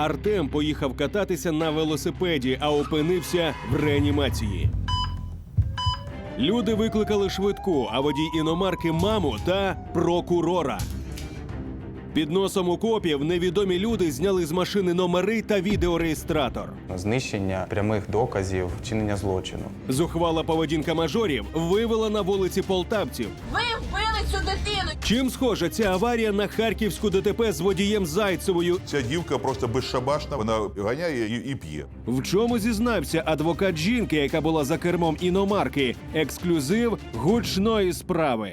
Артем поїхав кататися на велосипеді, а опинився в реанімації. Люди викликали швидку, а водій іномарки маму та прокурора. Під носом у копів невідомі люди зняли з машини номери та відеореєстратор. знищення прямих доказів вчинення злочину. Зухвала поведінка мажорів вивела на вулиці полтавців. Ви вбили цю дитину. Чим схожа ця аварія на харківську ДТП з водієм Зайцевою? Ця дівка просто безшабашна, вона ганяє і, і п'є. В чому зізнався адвокат жінки, яка була за кермом іномарки? Ексклюзив гучної справи.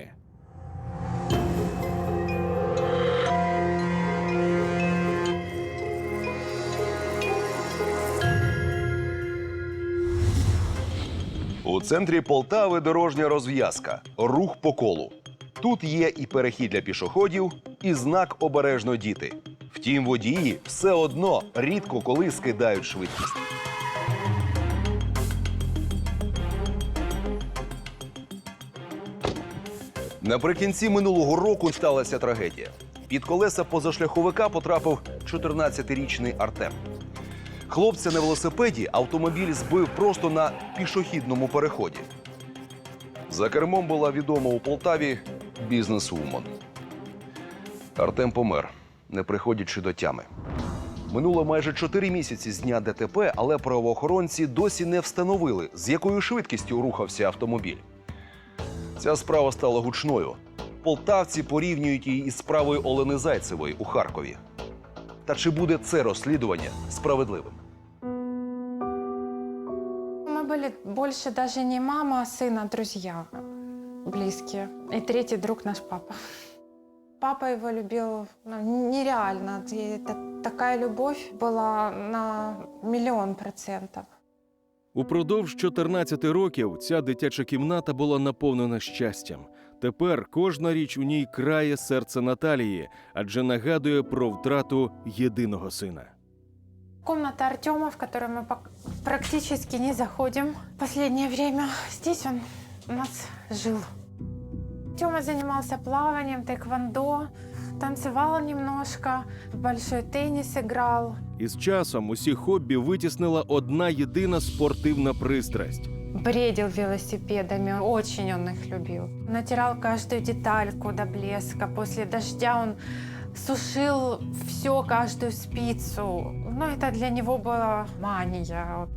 У центрі Полтави дорожня розв'язка. Рух по колу. Тут є і перехід для пішоходів, і знак обережно діти. Втім, водії все одно рідко коли скидають швидкість. Наприкінці минулого року сталася трагедія. Під колеса позашляховика потрапив 14-річний Артем. Хлопця на велосипеді автомобіль збив просто на пішохідному переході. За кермом була відома у Полтаві бізнесвумен. Артем помер, не приходячи до тями. Минуло майже чотири місяці з дня ДТП, але правоохоронці досі не встановили, з якою швидкістю рухався автомобіль. Ця справа стала гучною. Полтавці порівнюють її із справою Олени Зайцевої у Харкові. Та чи буде це розслідування справедливим? Мы были больше даже не мама, а сын, а друзья близкие. И третий друг наш папа. Папа его любил ну, нереально. И это такая любовь была на миллион процентов. Упродовж 14 років ця дитяча кімната була наповнена щастям. Тепер кожна річ у ній крає серце Наталії, адже нагадує про втрату єдиного сина. Комната Артема, в которую мы пок- практически не заходим в последнее время, здесь он у нас жил. Тёма занимался плаванием, тэквондо, танцевал немножко, в большой теннис играл. Із часом усі хобі витіснила одна єдина спортивна пристрасть. Бредил велосипедами, очень он их любил. Натирал каждую детальку до блеска. После дождя он сушил все, каждую спицу. Ну, это для него была мания.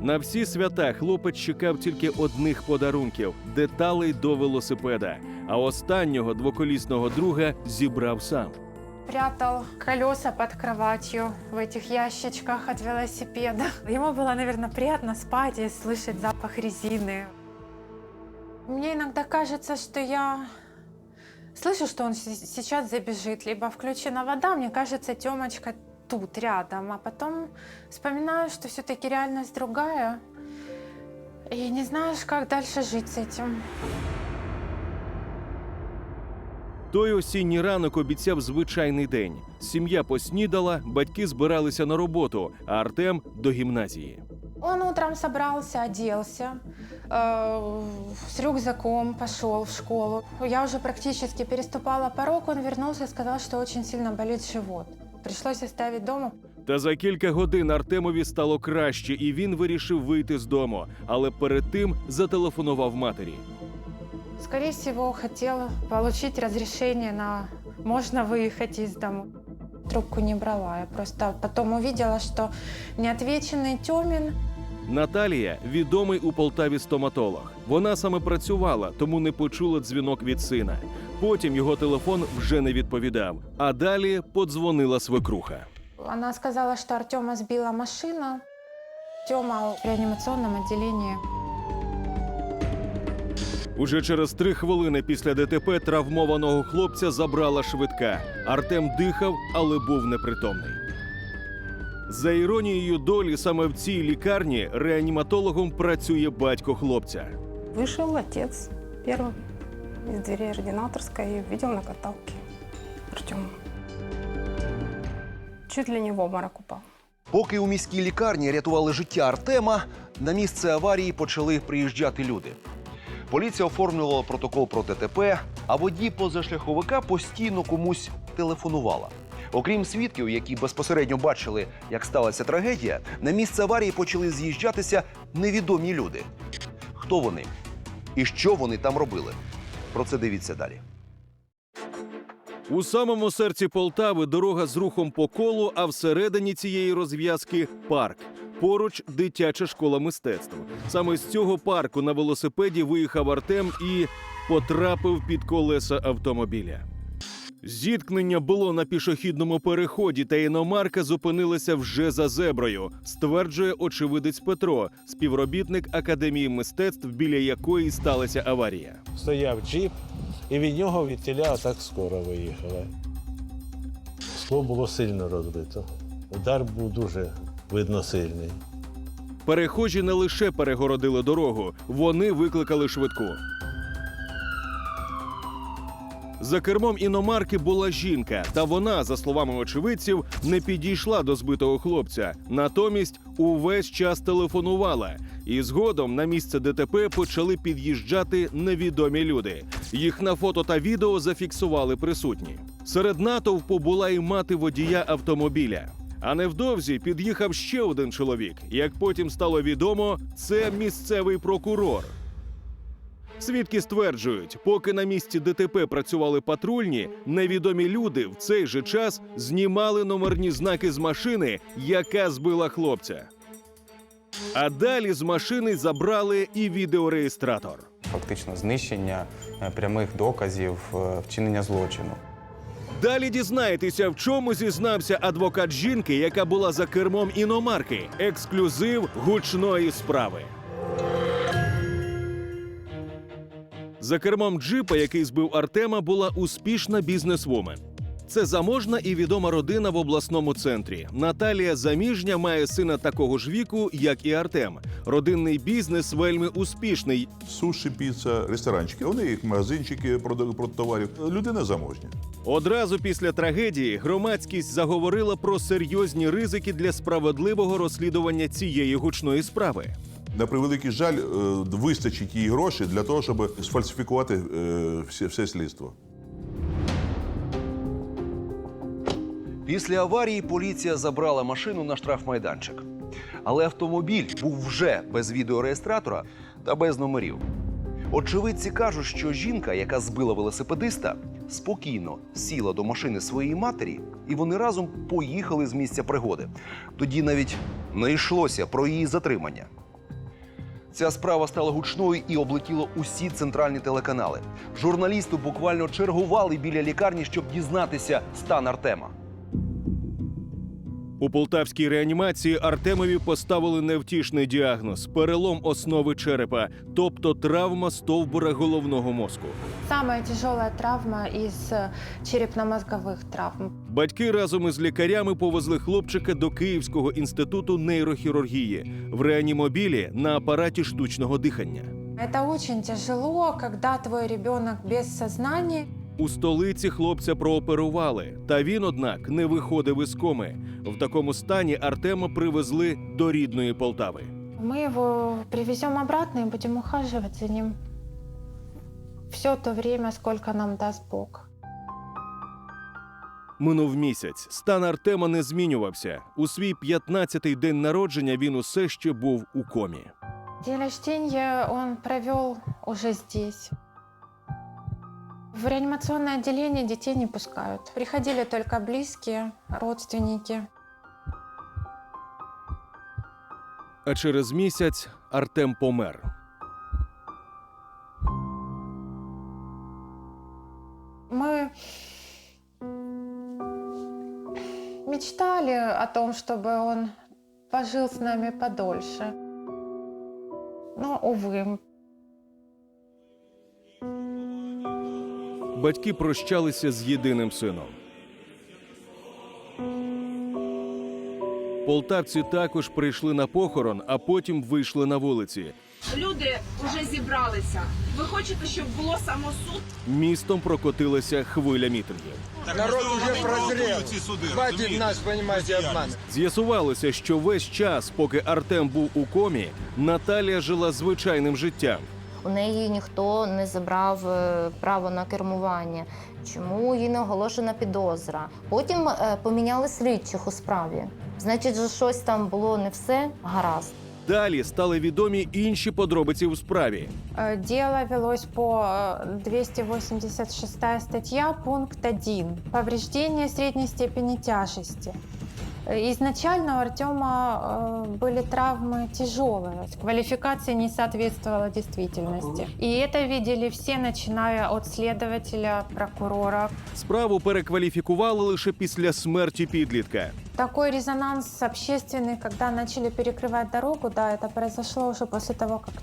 На всі свята хлопець чекав тільки одних подарунків деталей до велосипеда. А останнього двоколісного друга зібрав сам. Прятал колеса под кроватью в этих ящичках от велосипеда. Ему было, наверное, приятно спать и слышать запах резины. Мне иногда кажется, что я слышу, что он сейчас забежит, либо включена вода, мне кажется, Тёмочка тут, рядом, а потом вспоминаю, что все-таки реальность другая, и не знаешь, как дальше жить с этим. Той осінній ранок обіцяв звичайний день. Сім'я поснідала, батьки збиралися на роботу, а Артем до гімназії. Он утром собрался, оделся, э, с рюкзаком пошел в школу. Я уже практически переступала порог, он вернулся и сказал, что очень сильно болит живот. Пришлось оставить дома. Та за кілька годин Артемові стало краще, і він вирішив вийти з дому. Але перед тим зателефонував матері. Скорее всего, хотел получить разрешение на можно выехать из дома. Трубку не брала, я просто потом увидела, что неотвеченный Тёмин Наталія відомий у Полтаві стоматолог. Вона саме працювала, тому не почула дзвінок від сина. Потім його телефон вже не відповідав. А далі подзвонила свекруха. Она сказала, что Артема сбила машина. Тёма в реанимационном отделении. Уже через три хвилини після ДТП травмованого хлопця забрала швидка. Артем дихав, але був непритомний. За іронією долі, саме в цій лікарні реаніматологом працює батько хлопця. Вышел отец первым из двери ординаторской и увидел на каталке Артема. Чуть не в обморок упал. Поки у міській лікарні рятували життя Артема, на місце аварії почали приїжджати люди. Поліція оформлювала протокол про ДТП, А водій позашляховика постійно комусь телефонувала. Окрім свідків, які безпосередньо бачили, як сталася трагедія, на місце аварії почали з'їжджатися невідомі люди. Хто вони і що вони там робили? Про це дивіться далі. У самому серці Полтави дорога з рухом по колу, а всередині цієї розв'язки парк. Поруч дитяча школа мистецтв. Саме з цього парку на велосипеді виїхав Артем і потрапив під колеса автомобіля. Зіткнення було на пішохідному переході, та іномарка зупинилася вже за зеброю, стверджує очевидець Петро, співробітник академії мистецтв, біля якої сталася аварія. стояв джип, і від нього відтіля так скоро виїхала. Скло було сильно розбито. Удар був дуже видно сильний. Перехожі не лише перегородили дорогу, вони викликали швидку. За кермом іномарки була жінка, та вона, за словами очевидців, не підійшла до збитого хлопця. Натомість увесь час телефонувала. І згодом на місце ДТП почали під'їжджати невідомі люди. Їх на фото та відео зафіксували присутні. Серед натовпу була і мати водія автомобіля. А невдовзі під'їхав ще один чоловік. Як потім стало відомо, це місцевий прокурор. Свідки стверджують, поки на місці ДТП працювали патрульні, невідомі люди в цей же час знімали номерні знаки з машини, яка збила хлопця. А далі з машини забрали і відеореєстратор. Фактично знищення е, прямих доказів е, вчинення злочину. Далі дізнаєтеся, в чому зізнався адвокат жінки, яка була за кермом іномарки. Ексклюзив гучної справи. За кермом джипа, який збив Артема, була успішна бізнесвумен. Це заможна і відома родина в обласному центрі. Наталія заміжня має сина такого ж віку, як і Артем. Родинний бізнес вельми успішний. Суші, піца, ресторанчики. Вони їх магазинчики продтоварів. Людина заможня. Одразу після трагедії громадськість заговорила про серйозні ризики для справедливого розслідування цієї гучної справи. На превеликий жаль, е, вистачить їй грошей для того, щоб сфальсифікувати е, все, все слідство. Після аварії поліція забрала машину на штрафмайданчик. Але автомобіль був вже без відеореєстратора та без номерів. Очевидці кажуть, що жінка, яка збила велосипедиста, спокійно сіла до машини своєї матері, і вони разом поїхали з місця пригоди. Тоді навіть не йшлося про її затримання. Ця справа стала гучною і облетіла усі центральні телеканали. Журналісти буквально чергували біля лікарні, щоб дізнатися стан Артема. У полтавській реанімації Артемові поставили невтішний діагноз перелом основи черепа, тобто травма стовбура головного мозку. Самая тяжелая травма из э, черепно-мозговых травм. Батьки разом із лікарями повезли хлопчика до Київського інституту нейрохірургії в реанімобілі на апараті штучного дихання. Это очень тяжело, когда твой ребенок без сознания. У столиці хлопця прооперували, та він, однак, не виходив із коми. В такому стані Артема привезли до рідної Полтави. Мы его привезем обратно и будем ухаживать за ним все то время, сколько нам даст Бог. Минув місяць. Стан Артема не змінювався. У свій 15-й день народження він усе ще був у комі. День рождения он провел уже здесь. В реанимационное отделение детей не пускают. Приходили только близкие, родственники. А через місяць Артем помер. Мы мечтали о том, чтобы он пожил с нами подольше. Но, увы, Батьки прощалися з єдиним сином. Полтавці також прийшли на похорон, а потім вийшли на вулиці. Люди вже зібралися. Ви хочете, щоб було самосуд? Містом прокотилася хвиля мітингів. Народ уже прозрел. Хватит нас, понимаете, обманывать. З'ясувалося, що весь час, поки Артем був у комі, Наталія жила звичайним життям. У неї ніхто не забрав е, право на кермування, чому їй не оголошена підозра. Потім е, поміняли слідчих у справі. Значить, що щось там було не все гаразд. Далі стали відомі інші подробиці у справі. Э, Дело велось по э, 286 статья, пункт 1. Повреждение средней степени тяжести. Э, Изначально у Артема э, были травмы тяжелые. Квалификация не соответствовала действительности. И это видели все, начиная от следователя, прокурора. Справу перекваліфікували лише після смерті підлітка. Такой резонанс общественный, когда начали перекрывать дорогу, да, это произошло уже после того, как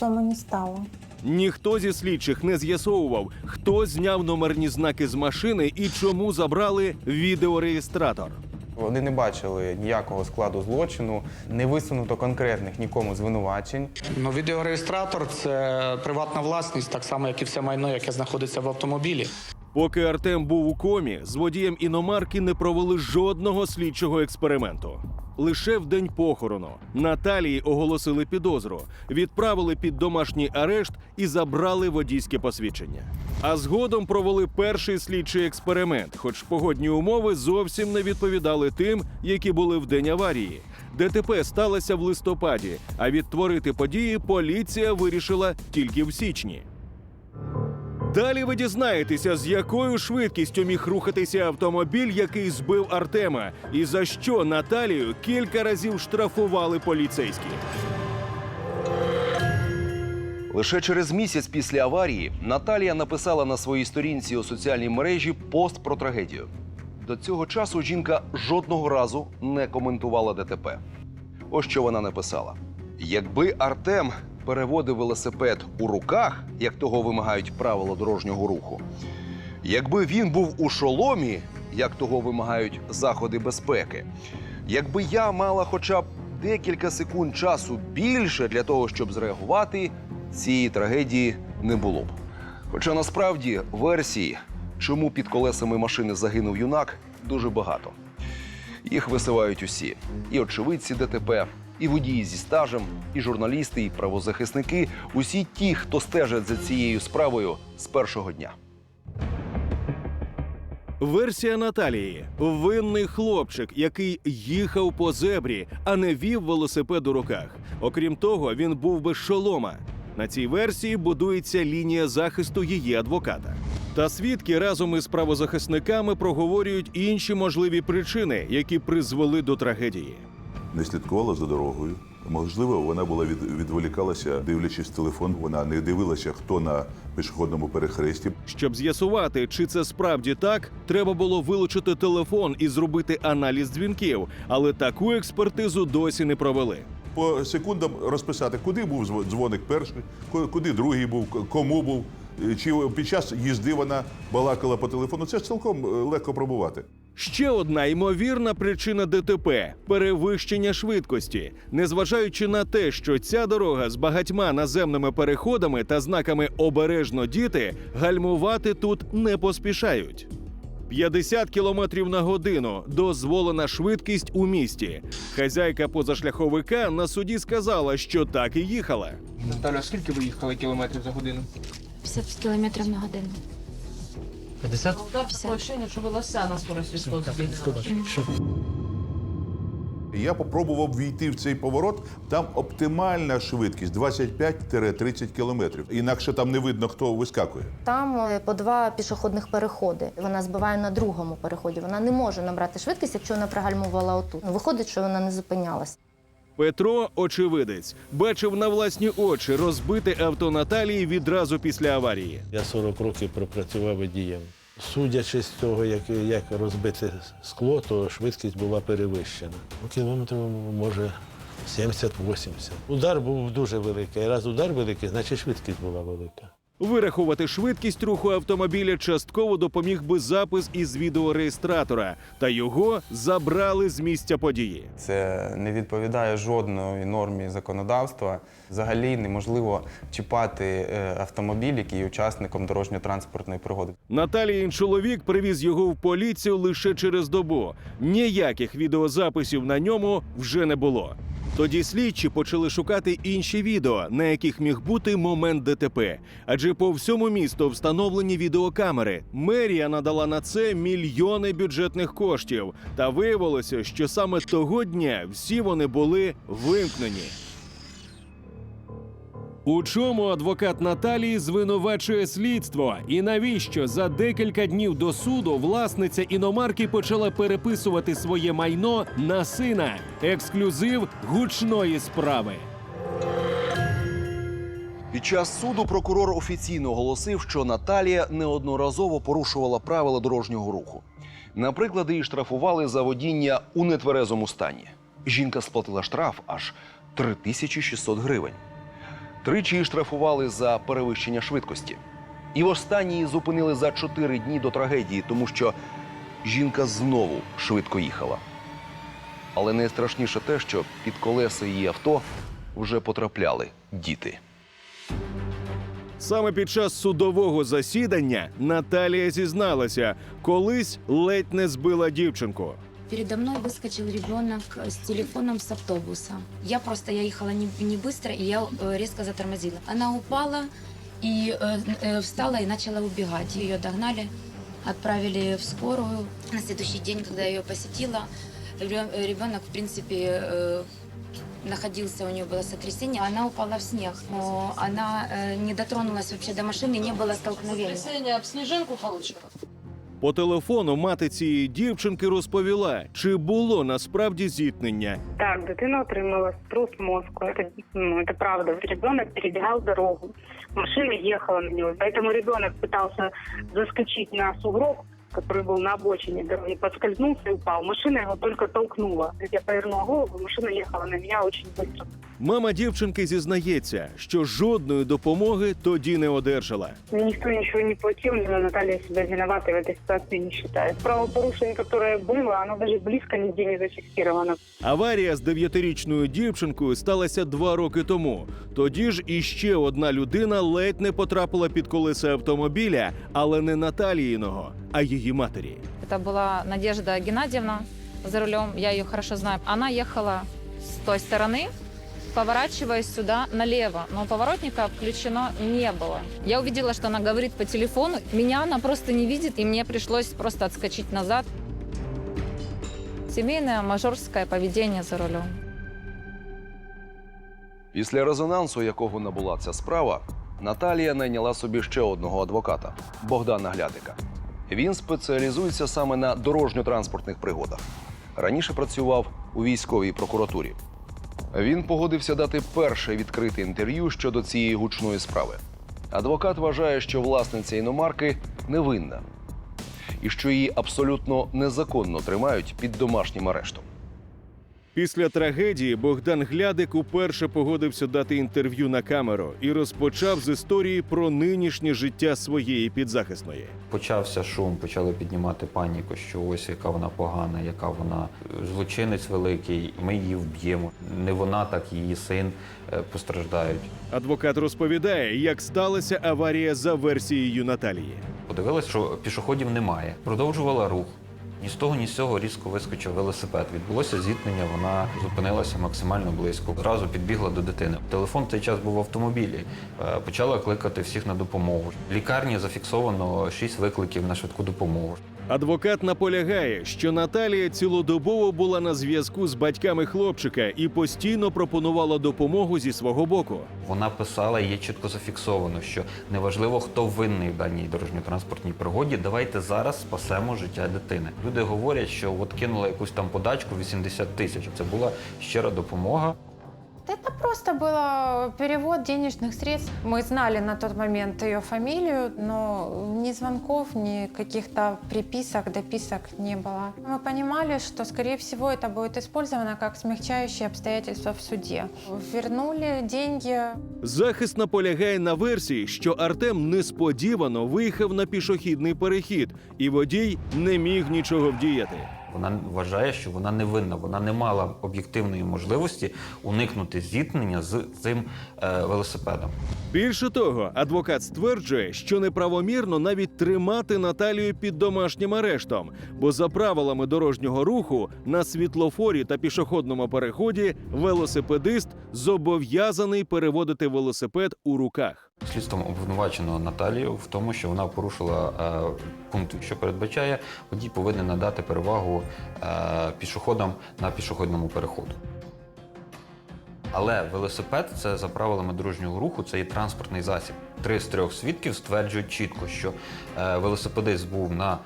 Тёмы не стало. Ніхто зі слідчих не з'ясовував, хто зняв номерні знаки з машини і чому забрали відеореєстратор. Вони не бачили ніякого складу злочину, не висунуто конкретних нікому звинувачень. Ну, відеореєстратор це приватна власність, так само, як і все майно, яке знаходиться в автомобілі. Поки Артем був у комі, з водієм іномарки не провели жодного слідчого експерименту. Лише в день похорону Наталії оголосили підозру, відправили під домашній арешт і забрали водійське посвідчення. А згодом провели перший слідчий експеримент, хоч погодні умови зовсім не відповідали тим, які були в день аварії. ДТП сталося в листопаді, а відтворити події поліція вирішила тільки в січні. Далі ви дізнаєтеся, з якою швидкістю міг рухатися автомобіль, який збив Артема, і за що Наталію кілька разів штрафували поліцейські. Лише через місяць після аварії Наталія написала на своїй сторінці у соціальній мережі пост про трагедію. До цього часу жінка жодного разу не коментувала ДТП. Ось що вона написала: якби Артем переводив велосипед у руках, як того вимагають правила дорожнього руху, якби він був у шоломі, як того вимагають заходи безпеки, якби я мала хоча б декілька секунд часу більше для того, щоб зреагувати, цієї трагедії не було б. Хоча насправді версій, чому під колесами машини загинув юнак, дуже багато. Їх висувають усі: і очевидці ДТП, і водії зі стажем, і журналісти, і правозахисники усі ті, хто стежать за цією справою з першого дня. Версія Наталії: винний хлопчик, який їхав по зебрі, а не вів велосипед у руках. Окрім того, він був без шолома. На цій версії будується лінія захисту її адвоката. Та свідки разом із правозахисниками проговорюють інші можливі причини, які призвели до трагедії. Не слідкувала за дорогою. Можливо, вона була від, відволікалася, дивлячись телефон. Вона не дивилася, хто на пішохідному перехресті. Щоб з'ясувати, чи це справді так, треба було вилучити телефон і зробити аналіз дзвінків, але таку експертизу досі не провели. По секундам розписати, куди був зв- дзвоник перший, ку- куди другий був, кому був, чи під час їзди вона балакала по телефону. Це цілком е, легко пробувати. Ще одна ймовірна причина ДТП перевищення швидкості. Незважаючи на те, що ця дорога з багатьма наземними переходами та знаками обережно діти, гальмувати тут не поспішають. 50 кілометрів на годину дозволена швидкість у місті. Хазяйка позашляховика на суді сказала, що так і їхала. Наталя, скільки ви їхали кілометрів за годину? 50 кілометрів на годину. 50? Я попробував війти в цей поворот. Там оптимальна швидкість 25-30 кілометрів. Інакше там не видно, хто вискакує. Там е, по два пішохідних переходи. Вона збиває на другому переході. Вона не може набрати швидкість, якщо вона пригальмувала отут. Ну, Виходить, що вона не зупинялась. Петро, очевидець, бачив на власні очі розбите авто Наталії відразу після аварії. Я 40 років пропрацював водієм. Судячи з того, як, як розбите скло, то швидкість була перевищена. Ну, кілометрів, може, 70-80. Удар був дуже великий. Раз удар великий, значить швидкість була велика. Вирахувати швидкість руху автомобіля частково допоміг би запис із відеореєстратора, та його забрали з місця події. Це не відповідає жодної нормі законодавства. Взагалі неможливо чіпати е, автомобіль, який є учасником дорожньо-транспортної пригоди. Наталіїн чоловік привіз його в поліцію лише через добу. Ніяких відеозаписів на ньому вже не було. Тоді слідчі почали шукати інші відео, на яких міг бути момент ДТП. Адже по всьому місту встановлені відеокамери. Мерія надала на це мільйони бюджетних коштів. Та виявилося, що саме того дня всі вони були вимкнені. У чому адвокат Наталії звинувачує слідство? І навіщо за декілька днів до суду власниця іномарки почала переписувати своє майно на сина? Ексклюзив гучної справи. Під час суду прокурор офіційно оголосив, що Наталія неодноразово порушувала правила дорожнього руху. Наприклад, її штрафували за водіння у нетверезому стані. Жінка сплатила штраф аж 3600 гривень. Тричі її штрафували за перевищення швидкості. І востаннє її зупинили за 4 дні до трагедії, тому що жінка знову швидко їхала. Але найстрашніше те, що під колеса її авто вже потрапляли діти. Саме під час судового засідання Наталія зізналася, колись ледь не збила дівчинку. Передо мной выскочил ребенок с телефоном с автобуса. Я просто, я ехала не, не быстро, и я э, резко затормозила. Она упала и э, э, встала и начала убегать. Ее догнали, отправили в скорую. На следующий день, когда я ее посетила, ребен- э, ребенок, в принципе, э, находился, у нее было сотрясение, она упала в снег. Но она э, не дотронулась вообще до машины, не было столкновения. об снежинку получила. По телефону мати цієї дівчинки розповіла, чи було насправді зіткнення. Так, дитина отримала струс мозку. Это, ну, это правда. Ребенок перебегал дорогу. Машина ехала на него. Поэтому ребенок пытался заскочить на сугроб, который был на обочине дороги, подскользнулся и упал. Машина его только толкнула. Я повернула голову, машина ехала на меня очень быстро. Мама дівчинки зізнається, що жодної допомоги тоді не одержала. Никто ничего не платил, но Наталья себя виноватой в этой ситуации не считает. Правопорушение, которое было, оно даже близко нигде не зафиксировано. Аварія з дев'ятирічною дівчинкою сталася два роки тому. Тоді ж іще одна людина ледь не потрапила під колеса автомобіля, але не Наталіїного, а її матері. Это была Надежда Геннадьевна за рулем, я ее хорошо знаю. Она ехала с той стороны, поворачиваясь сюда налево, но поворотника включено не было. Я увидела, что она говорит по телефону, меня она просто не видит, и мне пришлось просто отскочить назад. Семейное мажорское поведение за рулем. Після резонансу, якого набула ця справа, Наталія найняла собі ще одного адвоката Богдана Глядика. Він спеціалізується саме на дорожньо-транспортних пригодах. Раніше працював у військовій прокуратурі. Він погодився дати перше відкрите інтерв'ю щодо цієї гучної справи. Адвокат вважає, що власниця іномарки невинна і що її абсолютно незаконно тримають під домашнім арештом. Після трагедії Богдан Глядик уперше погодився дати інтерв'ю на камеру і розпочав з історії про нинішнє життя своєї підзахисної. Почався шум, почали піднімати паніку, що ось яка вона погана, яка вона злочинець великий, ми її вб'ємо. Не вона, так її син е, постраждають. Адвокат розповідає, як сталася аварія за версією Наталії. Подивилась, що пішоходів немає. Продовжувала рух. Ні з того, ні з цього різко вискочив велосипед. Відбулося зіткнення, вона зупинилася максимально близько. Одразу підбігла до дитини. Телефон в цей час був в автомобілі. Е, Почала кликати всіх на допомогу. В лікарні зафіксовано шість викликів на швидку допомогу. Адвокат наполягає, що Наталія цілодобово була на зв'язку з батьками хлопчика і постійно пропонувала допомогу зі свого боку. Вона писала, є чітко зафіксовано, що неважливо, хто винний в даній дорожньо-транспортній пригоді. Давайте зараз спасемо життя дитини. Люди говорять, що от кинула якусь там подачку 80 тисяч. Це була щира допомога. Это просто было перевод денежных средств. Мы знали на тот момент ее фамилию, но ни звонков, ни каких-то приписок, дописок не было. Мы понимали, что, скорее всего, это будет использовано как смягчающие обстоятельства в суде. Вернули деньги, Захист наполягає на версії, що Артем несподівано виїхав на пішохідний перехід, і водій не міг нічого вдіяти. Вона вважає, що вона невинна, вона не мала об'єктивної можливості уникнути зіткнення з цим е, велосипедом. Більше того, адвокат стверджує, що неправомірно навіть тримати Наталію під домашнім арештом, бо за правилами дорожнього руху на світлофорі та пішохідному переході велосипедист зобов'язаний переводити велосипед у руках. Слідством обвинувачено Наталію в тому, що вона порушила е, пункт, що передбачає, водій повинен надати перевагу е, пішоходам на пішохідному переходу. Але велосипед це за правилами дорожнього руху, це є транспортний засіб. Три з трьох свідків стверджують чітко, що е, велосипедист був на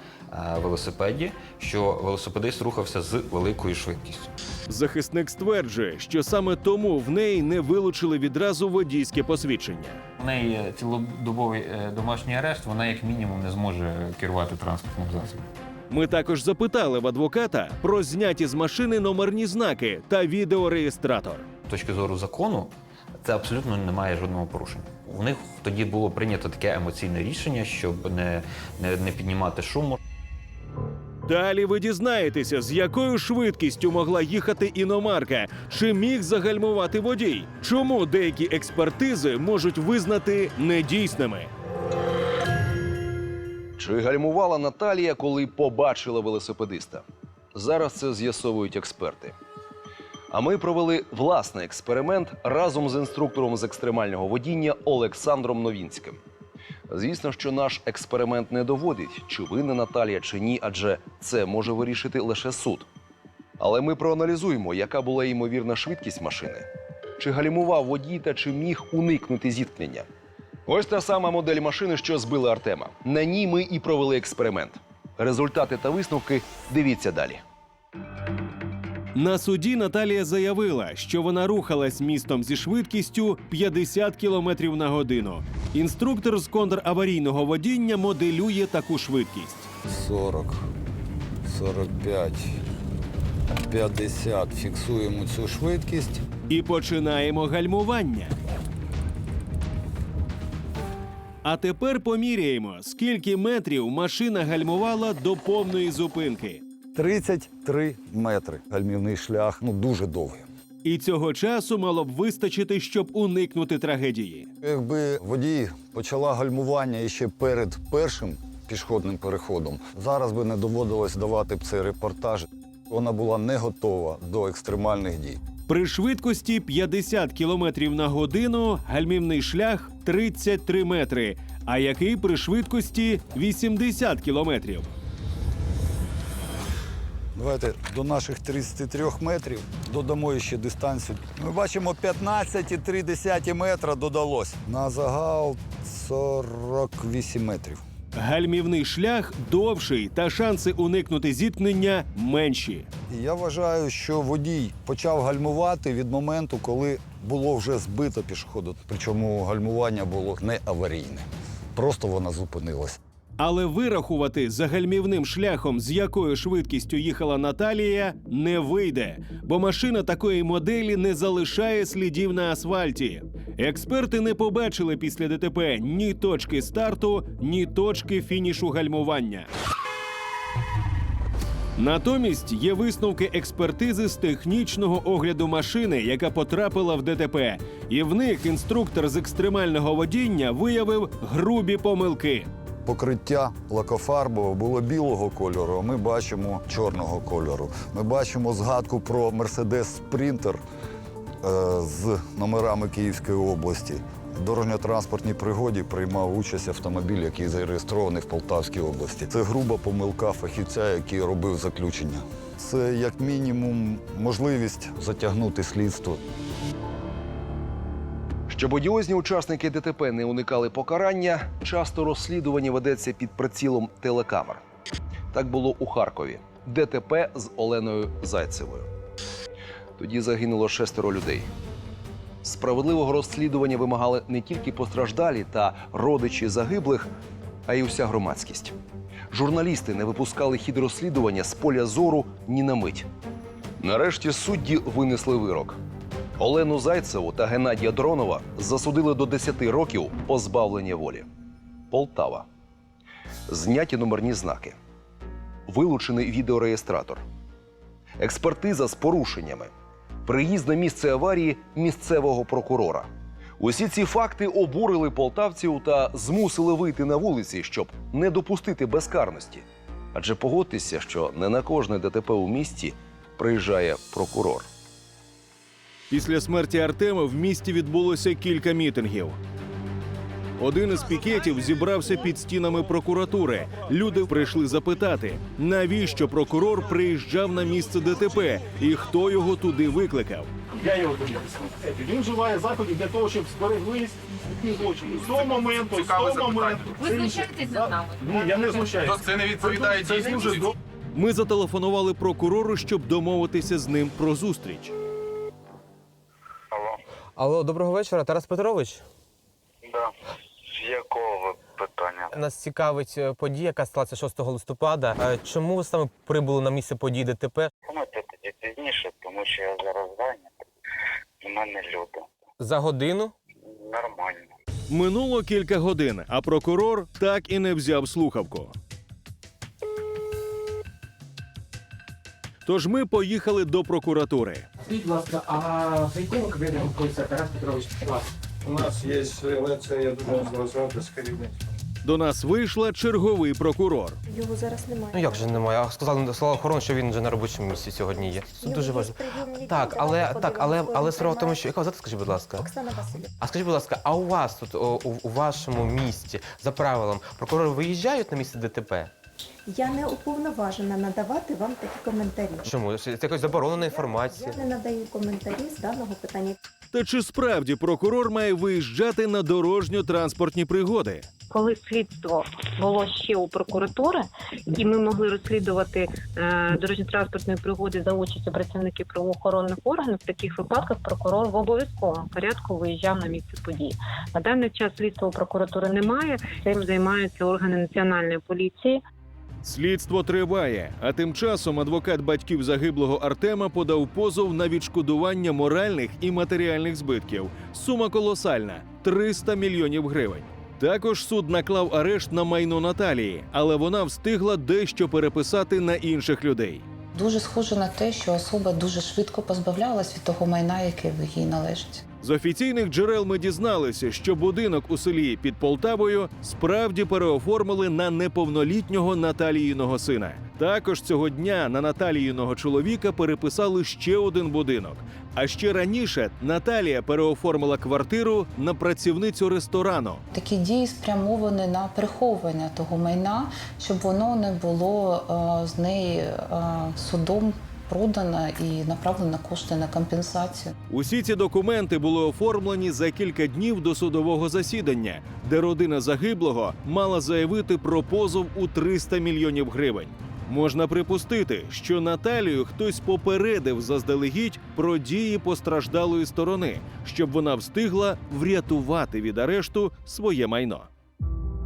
велосипеді, що велосипедист рухався з великою швидкістю. Захисник стверджує, що саме тому в неї не вилучили відразу водійське посвідчення. У неї цілодобовий е, домашній арешт, вона як мінімум не зможе керувати транспортним засобом. Ми також запитали в адвоката про зняті з машини номерні знаки та відеореєстратор. З точки зору закону, це абсолютно не має жодного порушення. У них тоді було прийнято таке емоційне рішення, щоб не, не, не піднімати шуму. Далі ви дізнаєтеся, з якою швидкістю могла їхати іномарка, чи міг загальмувати водій, чому деякі експертизи можуть визнати недійсними. Чи гальмувала Наталія, коли побачила велосипедиста? Зараз це з'ясовують експерти. А ми провели власний експеримент разом з інструктором з екстремального водіння Олександром Новінським. Звісно, що наш експеримент не доводить, чи винна Наталія, чи ні, адже це може вирішити лише суд. Але ми проаналізуємо, яка була ймовірна швидкість машини, чи гальмував водій та чи міг уникнути зіткнення. Ось та сама модель машини, що збила Артема. На ній ми і провели експеримент. Результати та висновки дивіться далі. На суді Наталія заявила, що вона рухалась містом зі швидкістю 50 км на годину. Інструктор з контраварійного водіння моделює таку швидкість. 40, 45, 50. Фіксуємо цю швидкість. І починаємо гальмування. А тепер поміряємо, скільки метрів машина гальмувала до повної зупинки. 33 метри. Гальмівний шлях ну дуже довгий. І цього часу мало б вистачити, щоб уникнути трагедії. Якби водій почала гальмування іще перед першим пішохідним переходом, зараз би не доводилось давати б цей репортаж. Вона була не готова до екстремальних дій. При швидкості 50 км на годину гальмівний шлях 33 метри, а який при швидкості 80 кілометрів. Давайте до наших 33 метрів додамо ще дистанцію. Ми бачимо 15,3 метра додалось. На загал 48 метрів. Гальмівний шлях довший та шанси уникнути зіткнення менші. Я вважаю, що водій почав гальмувати від моменту, коли було вже збито пішоходу. Причому гальмування було не аварійне. Просто вона зупинилась. Але вирахувати за гальмівним шляхом, з якою швидкістю їхала Наталія, не вийде, бо машина такої моделі не залишає слідів на асфальті. Експерти не побачили після ДТП ні точки старту, ні точки фінішу гальмування. Натомість є висновки експертизи з технічного огляду машини, яка потрапила в ДТП, і в них інструктор з екстремального водіння виявив грубі помилки. Покриття лакофарбове було білого кольору, а ми бачимо чорного кольору. Ми бачимо згадку про Мерседес Спринтер з номерами Київської області. В дорожньо-транспортній пригоді приймав участь автомобіль, який зареєстрований в Полтавській області. Це груба помилка фахівця, який робив заключення. Це як мінімум можливість затягнути слідство. Щоб одіозні учасники ДТП не уникали покарання, часто розслідування ведеться під прицілом телекамер. Так було у Харкові. ДТП з Оленою Зайцевою. Тоді загинуло шестеро людей. Справедливого розслідування вимагали не тільки постраждалі та родичі загиблих, а й уся громадськість. Журналісти не випускали хід розслідування з поля зору ні на мить. Нарешті судді винесли вирок. Олену Зайцеву та Геннадія Дронова засудили до 10 років позбавлення волі. Полтава. Зняті номерні знаки. вилучений відеореєстратор. Експертиза з порушеннями, приїзд на місце аварії місцевого прокурора. Усі ці факти обурили полтавців та змусили вийти на вулиці, щоб не допустити безкарності. Адже погодьтеся, що не на кожне ДТП у місті приїжджає прокурор. Після смерті Артема в місті відбулося кілька мітингів. Один із пікетів зібрався під стінами прокуратури. Люди прийшли запитати, навіщо прокурор приїжджав на місце ДТП і хто його туди викликав. Я його туди. Він вживає заходів для того, щоб збереглись такі злочини. З того моменту, з того моменту. Ви знущаєтесь над нами? Ні, я не знущаюся. Це не відповідає Це дуже до- Ми зателефонували прокурору, щоб домовитися з ним про зустріч. Алло, доброго вечора, Тарас Петрович. Да. З якого питання? Нас цікавить е, подія, яка сталася 6 листопада. Чому ви саме прибули на місце події ДТП? Знаєте, тоді пізніше, тому що я зараз зайнятий. У мене люди. За годину? Нормально. Минуло кілька годин, а прокурор так і не взяв слухавку. Тож ми поїхали до прокуратури. Скажіть, будь ласка, а за якого кабінету знаходиться Тарас Петрович? У нас є реляція, я думаю, зв'язати з керівництвом. До нас вийшла черговий прокурор. Його зараз немає. Ну як же немає? А сказали сказала охорона, що він вже на робочому місці сьогодні є. Це дуже важливо. Так, але так, але але справа в тому, що яка вас звати, скажіть, будь ласка. Оксана Васильівна. А скажіть, будь ласка, а у вас тут о, у, у вашому місті за правилом прокурори виїжджають на місце ДТП? Я не уповноважена надавати вам такі коментарі. Чому? Це якась заборонена інформація. Я не надаю коментарі з даного питання. Та чи справді прокурор має виїжджати на дорожньо-транспортні пригоди? Коли слідство було ще у прокуратури, і ми могли розслідувати е, дорожньо-транспортної пригоди за участю працівників правоохоронних органів, в таких випадках прокурор в обов'язковому порядку виїжджав на місце події. На даний час слідства у прокуратури немає. Цим займаються органи національної поліції. Слідство триває, а тим часом адвокат батьків загиблого Артема подав позов на відшкодування моральних і матеріальних збитків. Сума колосальна 300 мільйонів гривень. Також суд наклав арешт на майно Наталії, але вона встигла дещо переписати на інших людей. Дуже схоже на те, що особа дуже швидко позбавлялась від того майна, яке їй належить. З офіційних джерел ми дізналися, що будинок у селі під Полтавою справді переоформили на неповнолітнього Наталіїного сина. Також цього дня на Наталіїного чоловіка переписали ще один будинок. А ще раніше Наталія переоформила квартиру на працівницю ресторану. Такі дії спрямовані на приховування того майна, щоб воно не було е, з неї е, судом продано і направлено кошти на компенсацію. Усі ці документи були оформлені за кілька днів до судового засідання, де родина загиблого мала заявити про позов у 300 мільйонів гривень. Можна припустити, що Наталію хтось попередив заздалегідь про дії постраждалої сторони, щоб вона встигла врятувати від арешту своє майно.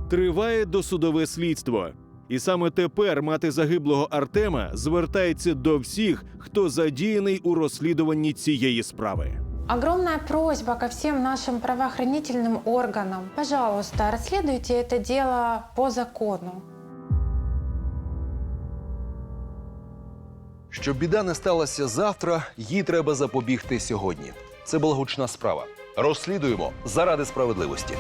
Триває досудове слідство. І саме тепер мати загиблого Артема звертається до всіх, хто задіяний у розслідуванні цієї справи. Огромная просьба ко всем нашим правоохранительным органам. Пожалуйста, расследуйте это дело по закону. Щоб біда не сталася завтра, їй треба запобігти сьогодні. Це благочна справа. Розслідуємо заради справедливості.